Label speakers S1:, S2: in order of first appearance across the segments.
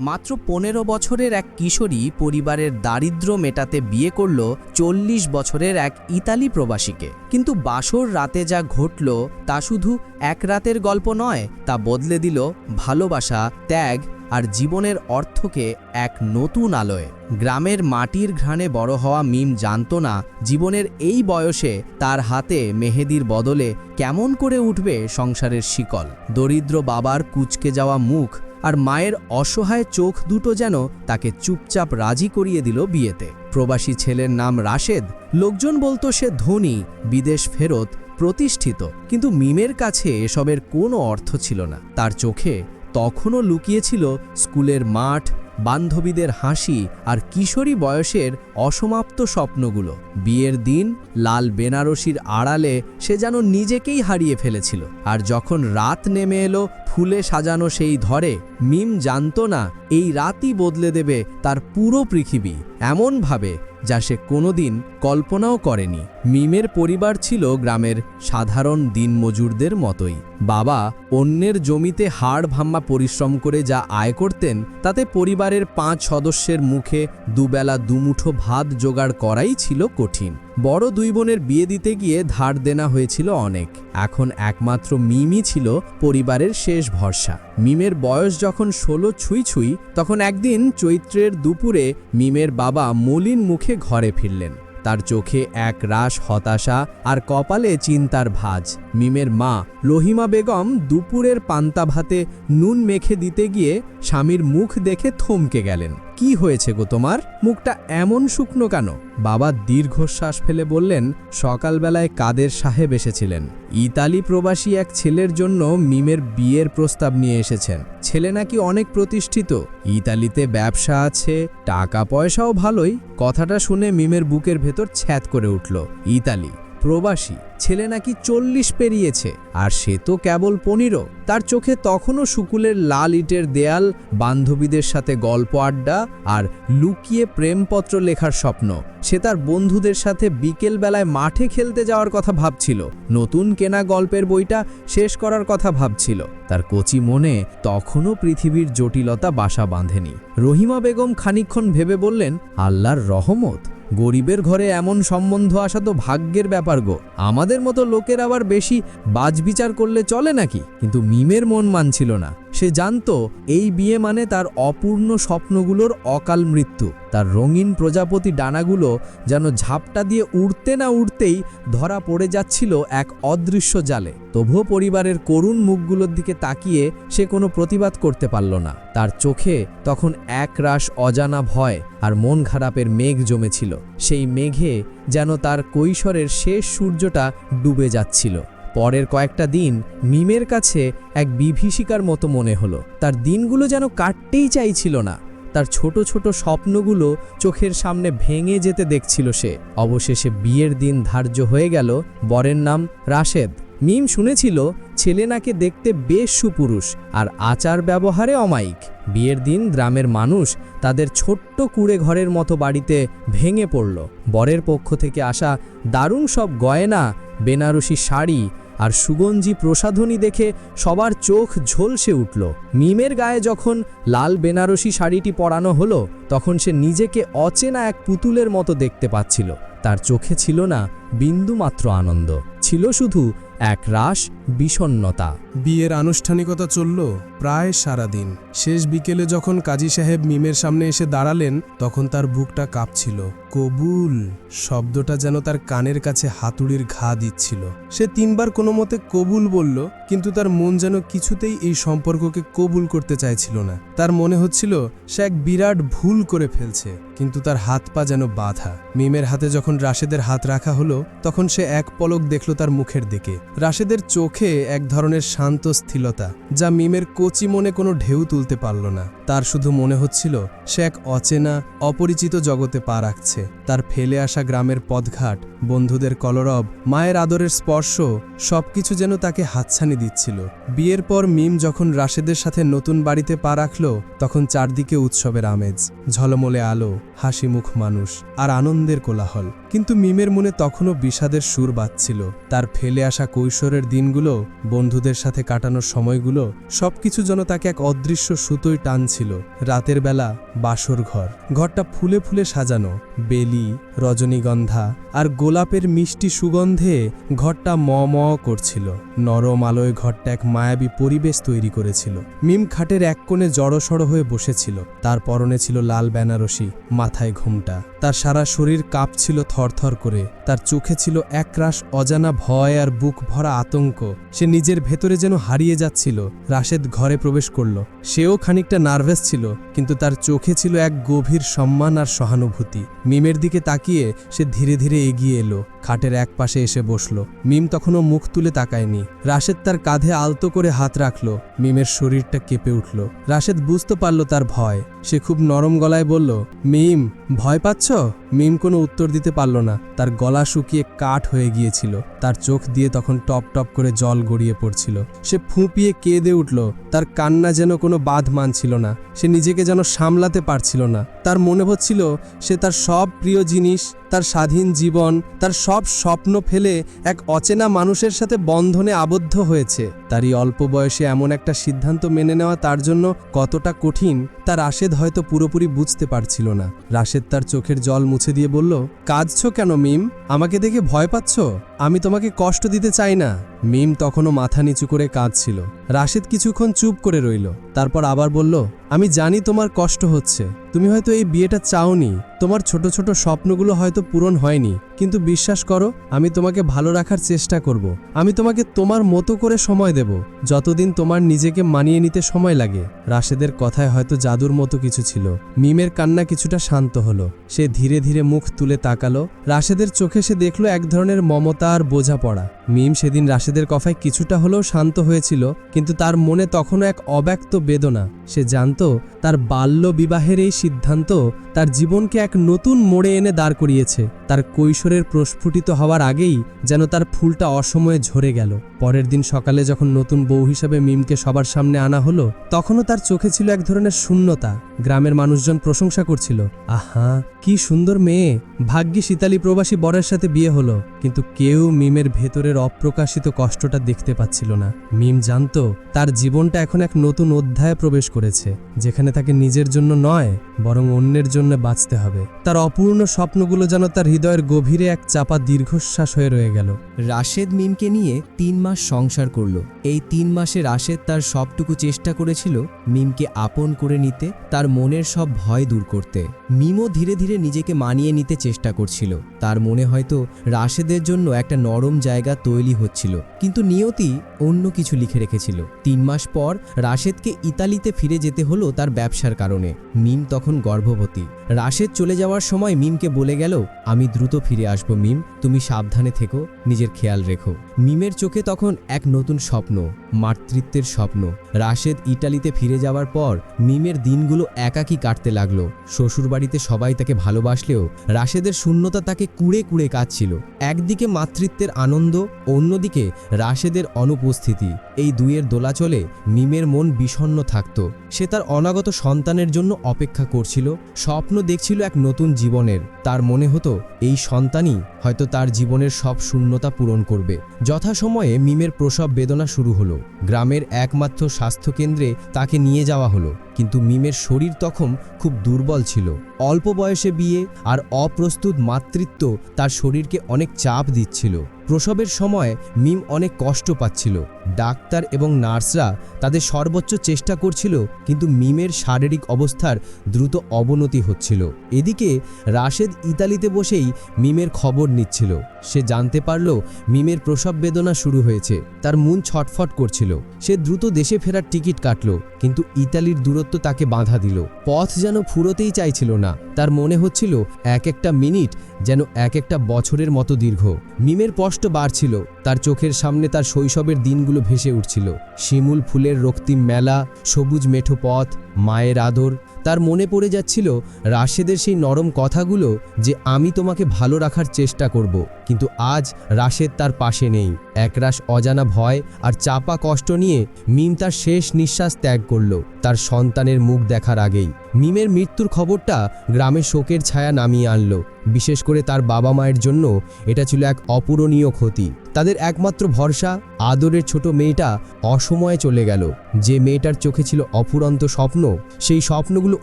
S1: মাত্র পনেরো বছরের এক কিশোরী পরিবারের দারিদ্র্য মেটাতে বিয়ে করল চল্লিশ বছরের এক ইতালি প্রবাসীকে। কিন্তু বাসর রাতে যা ঘটল তা শুধু এক রাতের গল্প নয়, তা বদলে দিল ভালোবাসা, ত্যাগ আর জীবনের অর্থকে এক নতুন আলোয়। গ্রামের মাটির ঘ্রাণে বড় হওয়া মিম জানত না জীবনের এই বয়সে তার হাতে মেহেদির বদলে কেমন করে উঠবে সংসারের শিকল। দরিদ্র বাবার কুচকে যাওয়া মুখ আর মায়ের অসহায় চোখ দুটো যেন তাকে চুপচাপ রাজি করিয়ে দিল বিয়েতে। প্রবাসী ছেলের নাম রাশেদ, লোকজন বলতো সে ধনী, বিদেশ ফেরত, প্রতিষ্ঠিত। কিন্তু মিমের কাছে এসবের কোনো অর্থ ছিল না। তার চোখে তখনও লুকিয়েছিল স্কুলের মাঠ বান্ধবীদের হাসি আর কিশোরী বয়সের অসমাপ্ত স্বপ্নগুলো। বিয়ের দিন লাল বেনারসির আড়ালে সে যেন নিজেকেই হারিয়ে ফেলেছিল। আর যখন রাত নেমে এলো, ফুলে সাজানো সেই ধরে, মিম জানত না, এই রাতই বদলে দেবে তার পুরো পৃথিবী। এমনভাবে যা সে কোনোদিন কল্পনাও করেনি। মিমের পরিবার ছিল গ্রামের সাধারণ দিনমজুরদের মতোই। বাবা অন্যের জমিতে হাড় ভাম্মা পরিশ্রম করে যা আয় করতেন, তাতে পরিবারের পাঁচ সদস্যের মুখে দুবেলা দুমুঠো ভাত জোগাড় করাই ছিল কঠিন। বড় দুই বোনের বিয়ে দিতে গিয়ে ধার দেনা হয়েছিল অনেক। এখন একমাত্র মিমই ছিল পরিবারের শেষ ভরসা। মিমের বয়স যখন ষোলো ছুঁই ছুঁই, তখন একদিন চৈত্রের দুপুরে মিমের বাবা মলিন মুখে ঘরে ফিরলেন। তার চোখে এক রাস হতাশা আর কপালে চিন্তার ভাজ। মিমের মা রহিমা বেগম দুপুরের পান্তা ভাতে নুন মেখে দিতে গিয়ে স্বামীর মুখ দেখে থমকে গেলেন। কি হয়েছে গো তোমার? মুখটা এমন শুকনো কেন? বাবা দীর্ঘশ্বাস ফেলে বললেন, সকালবেলায় কাদের সাহেব এসেছিলেন? ইতালি প্রবাসী এক ছেলের জন্য মিমের বিয়ের প্রস্তাব নিয়ে এসেছেন। ছেলে নাকি অনেক প্রতিষ্ঠিত। ইতালিতে ব্যবসা আছে, টাকা পয়সাও ভালোই। কথাটা শুনে মিমের বুকের ভেতর ছ্যাত করে উঠল। ইতালি প্রবাসী, ছেলে নাকি চল্লিশ পেরিয়েছে, আর সে তো কেবল পনিরও তার চোখে তখনও শুকুলের লাল ইটের দেয়াল, বান্ধবীদের সাথে গল্প আড্ডা আর লুকিয়ে প্রেমপত্র লেখার স্বপ্ন। সে তার বন্ধুদের সাথে বিকেল বেলায় মাঠে খেলতে যাওয়ার কথা ভাবছিল। নতুন কেনা গল্পের বইটা শেষ করার কথা ভাবছিল। তার কচি মনে তখনও পৃথিবীর জটিলতা বাসা বাঁধেনি। রহিমা বেগম খানিক্ষণ ভেবে বললেন, আল্লাহর রহমত। গরিবের ঘরে এমন সম্বন্ধ আসা তো ভাগ্যের ব্যাপার গো। আমাদের মতো লোকের আবার বেশি বাজবিচার করলে চলে নাকি? কিন্তু মিমের মন মানছিল না। সে জানতো এই বিয়ে মানে তার অপূর্ণ স্বপ্নগুলোর অকাল মৃত্যু। তার রঙিন প্রজাপতি ডানাগুলো যেন ঝাপটা দিয়ে উড়তে না উড়তেই ধরা পড়ে যাচ্ছিল এক অদৃশ্য জালে। তবুও পরিবারের করুণ মুখগুলোর দিকে তাকিয়ে সে কোনো প্রতিবাদ করতে পারল না। তার চোখে তখন এক রাস অজানা ভয় আর মন খারাপের মেঘ জমেছিল। সেই মেঘে যেন তার কৈশোরের শেষ সূর্যটা ডুবে যাচ্ছিল। পরের কয়েকটা দিন মিমের কাছে এক বিভীষিকার মতো মনে হলো। তার দিনগুলো যেন কাটতেই চাইছিল না। তার ছোট ছোট স্বপ্নগুলো চোখের সামনে ভেঙে যেতে দেখছিল সে। অবশেষে বিয়ের দিন ধার্য হয়ে গেল। বরের নাম রাশেদ। মিম শুনেছিল ছেলে নাকে দেখতে বেশ সুপুরুষ আর আচার ব্যবহারে অমায়িক। বিয়ের দিন গ্রামের মানুষ তাদের ছোট্ট কুড়ে ঘরের মতো বাড়িতে ভেঙে পড়ল। বরের পক্ষ থেকে আসা দারুণ সব গয়না বেনারসি শাড়ি আর সুগঞ্জি প্রসাধনী দেখে সবার চোখ ঝলসে উঠল। মিমের গায়ে যখন লাল বেনারসি শাড়িটি পরানো হলো, তখন সে নিজেকে অচেনা এক পুতুলের মতো দেখতে পাচ্ছিল। তার চোখে ছিল না বিন্দু মাত্র আনন্দ। ছিল শুধু এক রাস বিষণ্নতা
S2: বিয়ের আনুষ্ঠানিকতা চলল প্রায় সারাদিন। শেষ বিকেলে যখন কাজী সাহেব মিমের সামনে এসে দাঁড়ালেন, তখন তার বুকটা কাঁপছিল। কবুল! শব্দটা যেন তার কানের কাছে হাতুড়ির ঘা দিচ্ছিল। সে তিনবার কোনো মতে কবুল বলল, কিন্তু তার মন যেন কিছুতেই এই সম্পর্ককে কবুল করতে চাইছিল না। তার মনে হচ্ছিল, সে এক বিরাট ভুল করে ফেলছে, কিন্তু তার হাত পা যেন বাধা। মিমের হাতে যখন রাশেদের হাত রাখা হলো, তখন সে এক পলক দেখল তার মুখের দিকে। রাশেদের চোখে এক ধরনের শান্ত স্থিলতা, যা মিমের কচি মনে কোনো ঢেউ তুলতে পারল না। তার শুধু মনে হচ্ছিল, সে এক অচেনা, অপরিচিত জগতে পা রাখছে। তার ফেলে আসা গ্রামের পথঘাট, বন্ধুদের কলরব, মায়ের আদরের স্পর্শ, সবকিছু যেন তাকে হাতছানি দিচ্ছিল। বিয়ের পর মিম যখন রাশেদের সাথে নতুন বাড়িতে পা রাখল, তখন চারদিকে উৎসবের আমেজ, ঝলমলে আলো হাসি মুখ মানুষ আর আনন্দের কোলাহল। কিন্তু মিমের মনে তখনও বিষাদের সুর বাজছিল। তার ফেলে আসা কৈশোরের দিনগুলো, বন্ধুদের সাথে কাটানোর সময়গুলো, সবকিছু যেন তাকে এক অদৃশ্য সুতোয় টানছিল। রাতের বেলা বাসর ঘর, ঘরটা ফুলে ফুলে সাজানো। বেলি, রজনীগন্ধা আর গোলাপের মিষ্টি সুগন্ধে ঘরটা ম ম করছিল। নরম আলোয় ঘরটা এক মায়াবী পরিবেশ তৈরি করেছিল। মিম খাটের এক কোণে জড়সড় হয়ে বসেছিল। তার পরনে ছিল লাল বেনারসি, মাথায় ঘুমটা। তার সারা শরীর কাঁপছিল থরথর করে। তার চোখে ছিল একরাশ অজানা ভয় আর বুক ভরা আতঙ্ক। সে নিজের ভেতরে যেন হারিয়ে যাচ্ছিল। রাশেদ ঘরে প্রবেশ করল। সেও খানিকটা নার্ভাস ছিল, কিন্তু তার চোখে ছিল এক গভীর সম্মান আর সহানুভূতি। মিমের দিকে তাকিয়ে সে ধীরে ধীরে এগিয়ে এলো। খাটের এক পাশে এসে বসল। মিম তখনও মুখ তুলে তাকায়নি। রাশেদ তার কাঁধে আলতো করে হাত রাখল। মিমের শরীরটা কেঁপে উঠল। রাশেদ বুঝতে পারল তার ভয়। সে খুব নরম গলায় বলল, মিম, ভয় পাচ্ছ? মিম কোনো উত্তর দিতে পারল না। তার গলা শুকিয়ে কাঠ হয়ে গিয়েছিল। তার চোখ দিয়ে তখন টপ টপ করে জল গড়িয়ে পড়ছিল। সে ফুঁপিয়ে কেঁদে উঠল। তার কান্না যেন কোনো বাঁধ মানছিল না। সে নিজেকে যেন সামলাতে পারছিল না। তার মনে হচ্ছিল, সে তার সব প্রিয় জিনিস, তার স্বাধীন জীবন, তার সব স্বপ্ন ফেলে এক অচেনা মানুষের সাথে বন্ধনে আবদ্ধ হয়েছে। তারই অল্প বয়সে এমন একটা সিদ্ধান্ত মেনে নেওয়া তার জন্য কতটা কঠিন, তা রাশেদ হয়তো পুরোপুরি বুঝতে পারছিল না। রাশেদ তার চোখের জল মুছে দিয়ে বলল, কাঁদছ কেন মিম? আমাকে দেখে ভয় পাচ্ছ? আমি তোমাকে কষ্ট দিতে চাই না। মিম তখনও মাথা নিচু করে কাঁদছিল। রাশেদ কিছুক্ষণ চুপ করে রইল। তারপর আবার বলল, আমি জানি তোমার কষ্ট হচ্ছে। তুমি হয়তো এই বিয়েটা চাওনি। তোমার ছোট ছোট স্বপ্নগুলো হয়তো পূরণ হয়নি। কিন্তু বিশ্বাস করো, আমি তোমাকে ভালো রাখার চেষ্টা করব। আমি তোমাকে তোমার মতো করে সময় দেব। যতদিন তোমার নিজেকে মানিয়ে নিতে সময় লাগে। রাশেদের কথায় হয়তো জাদুর মতো কিছু ছিল। মিমের কান্না কিছুটা শান্ত হলো। সে ধীরে ধীরে মুখ তুলে তাকালো। রাশেদের চোখে সে দেখল এক ধরনের মমতা আর বোঝাপড়া। মিম সেদিন রাশেদের কথায় কিছুটা হলেও শান্ত হয়েছিল, কিন্তু তার মনে তখনও এক অব্যক্ত বেদনা। সে জানতো, তার বাল্য বিবাহের এই সিদ্ধান্ত তার জীবনকে এক নতুন মোড়ে এনে দাঁড় করিয়েছে। তার কৈশোরের প্রস্ফুটিত হওয়ার আগেই যেন তার ফুলটা অসময়ে ঝরে গেল। পরের দিন সকালে যখন নতুন বউ হিসাবে মিমকে সবার সামনে আনা হলো, তখনও তার চোখে ছিল এক ধরনের শূন্যতা। গ্রামের মানুষজন প্রশংসা করছিল, আহা, কি সুন্দর মেয়ে! ভাগ্যি শীতালি প্রবাসী বরের সাথে বিয়ে হলো। কিন্তু কেউ মিমের ভেতরের অপ্রকাশিত কষ্টটা দেখতে পাচ্ছিল না। মিম জানতো, তার জীবনটা এখন এক নতুন অধ্যায়ে প্রবেশ করেছে, যেখানে তাকে নিজের জন্য নয়, বরং অন্যের জন্য বাঁচতে হবে। তার অপূর্ণ স্বপ্নগুলো যেন তার হৃদয়ের গভীরে এক চাপা দীর্ঘশ্বাস হয়ে রয়ে গেল।
S1: রাশেদ মিমকে নিয়ে তিন মাস সংসার করল। এই তিন মাসে রাশেদ তার সবটুকু চেষ্টা করেছিল মিমকে আপন করে নিতে, তার মনের সব ভয় দূর করতে। মিমও ধীরে ধীরে নিজেকে মানিয়ে নিতে চেষ্টা করছিল। তার মনে হয়তো রাশেদের জন্য একটা নরম জায়গা তৈরি হচ্ছিল, কিন্তু নিয়তি অন্য কিছু লিখে রেখেছিল। তিন মাস পর রাশেদকে ইতালিতে ফিরে যেতে হলো তার ব্যবসার কারণে। মিম তখন গর্ভবতী। রাশেদ চলে যাওয়ার সময় মিমকে বলে গেল, আমি দ্রুত ফিরে আসব মিম, তুমি সাবধানে থেকো, নিজের খেয়াল রেখো। মিমের চোখে তখন এক নতুন স্বপ্ন, মাতৃত্বের স্বপ্ন। রাশেদ ইটালিতে ফিরে যাওয়ার পর মিমের দিনগুলো একাকী কাটতে লাগল। শ্বশুরবাড়িতে সবাই তাকে ভালোবাসলেও রাশেদের শূন্যতা তাকে কুড়ে কুড়ে কাঁদছিল। একদিকে মাতৃত্বের আনন্দ অন্যদিকে রাশেদের অনুপস্থিতি। এই দুয়ের দোলাচলে মিমের মন বিষণ্ণ থাকত। সে তার অনাগত সন্তানের জন্য অপেক্ষা করছিল, স্বপ্ন দেখছিল এক নতুন জীবনের। তার মনে হতো, এই সন্তানই হয়তো তার জীবনের সব শূন্যতা পূরণ করবে। যথাসময়ে মিমের প্রসব বেদনা শুরু হলো। গ্রামের একমাত্র স্বাস্থ্যকেন্দ্রে তাকে নিয়ে যাওয়া হলো, কিন্তু মিমের শরীর তখন খুব দুর্বল ছিল। অল্প বয়সে বিয়ে আর অপ্রস্তুত মাতৃত্ব তার শরীরকে অনেক চাপ দিচ্ছিল। প্রসবের সময় মিম অনেক কষ্ট পাচ্ছিল। ডাক্তার এবং নার্সরা তাদের সর্বোচ্চ চেষ্টা করছিল, কিন্তু মিমের শারীরিক অবস্থার দ্রুত অবনতি হচ্ছিল। এদিকে রাশেদ ইতালিতে বসেই মিমের খবর নিচ্ছিল। সে জানতে পারল মিমের প্রসব বেদনা শুরু হয়েছে। তার মন ছটফট করছিল। সে দ্রুত দেশে ফেরার টিকিট কাটল, কিন্তু ইতালির দূরত্ব তাকে বাধা দিল। পথ যেন ফুরোতেই চাইছিল না। তার মনে হচ্ছিল, এক একটা মিনিট যেন এক একটা বছরের মতো দীর্ঘ। মিমের কষ্ট বাড়ছিল। তার চোখের সামনে তার শৈশবের দিনগুলো ভেসে উঠছিল। শিমুল ফুলের রক্তিম মেলা, সবুজ মেঠো পথ, মায়ের আদর তার মনে পড়ে যাচ্ছিল রাশেদের সেই নরম কথাগুলো যে আমি তোমাকে ভালো রাখার চেষ্টা করব, কিন্তু আজ রাশেদ তার পাশে নেই। একরাশ অজানা ভয় আর চাপা কষ্ট নিয়ে মিম তার শেষ নিঃশ্বাস ত্যাগ করল, তার সন্তানের মুখ দেখার আগেই। মিমের মৃত্যুর খবরটা গ্রামে শোকের ছায়া নামিয়ে আনলো, বিশেষ করে তার বাবা মায়ের জন্য এটা ছিল এক অপূরণীয় ক্ষতি। তাদের একমাত্র ভরসা, আদরের ছোট মেয়েটা অসময়ে চলে গেল। যে মেয়েটার চোখে ছিল অফুরন্ত স্বপ্ন, সেই স্বপ্নগুলো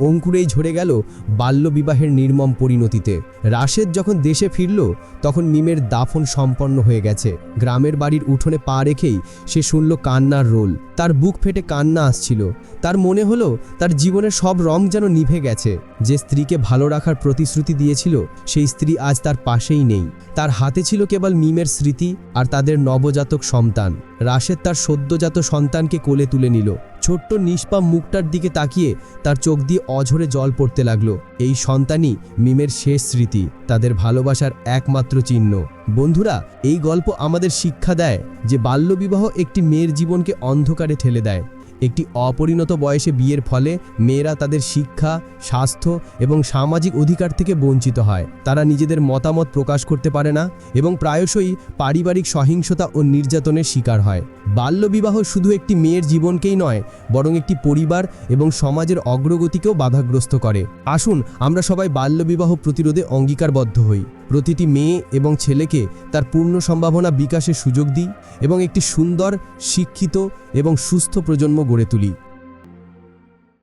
S1: অঙ্কুরেই ঝরে গেল বাল্যবিবাহের নির্মম পরিণতিতে। রাশেদ যখন দেশে ফিরল, তখন মিমের দাফন সম্পন্ন হয়ে গেছে। গ্রামের বাড়ির উঠোনে পা রেখেই সে শুনল কান্নার রোল। তার বুক ফেটে কান্না আসছিল। তার মনে হলো, তার জীবনের সব রং যেন নিভে গেছে। যে স্ত্রীকে ভালো রাখার প্রতিশ্রুতি দিয়েছিল, সেই স্ত্রী আজ তার পাশেই নেই। তার হাতে ছিল কেবল মিমের স্মৃতি আর তাদের নবজাতক সন্তান। রাশেদ তার সদ্যজাত সন্তানকে কোলে তুলে নিল। ছোট্ট নিষ্পাপ মুখটার দিকে তাকিয়ে তার চোখ দিয়ে অঝরে জল পড়তে লাগল। এই সন্তানই মিমের শেষ স্মৃতি, তাদের ভালোবাসার একমাত্র চিহ্ন। বন্ধুরা, এই গল্প আমাদের শিক্ষা দেয় যে বাল্যবিবাহ একটি মেয়ের জীবনকে অন্ধকারে ঠেলে দেয়। একটি অপরিণত বয়সে বিয়ের ফলে মেয়েরা তাদের শিক্ষা, স্বাস্থ্য এবং সামাজিক অধিকার থেকে বঞ্চিত হয়। তারা নিজেদের মতামত প্রকাশ করতে পারে না এবং প্রায়শই পারিবারিক সহিংসতা ও নির্যাতনের শিকার হয়। বাল্যবিবাহ শুধু একটি মেয়ের জীবনকেই নয়, বরং একটি পরিবার এবং সমাজের অগ্রগতিকেও বাধাগ্রস্ত করে। আসুন, আমরা সবাই বাল্যবিবাহ প্রতিরোধে অঙ্গীকারবদ্ধ হই। প্রতিটি মেয়ে এবং ছেলেকে তার পূর্ণ সম্ভাবনা বিকাশের সুযোগ দিই এবং একটি সুন্দর, শিক্ষিত এবং সুস্থ প্রজন্ম গড়ে তুলি।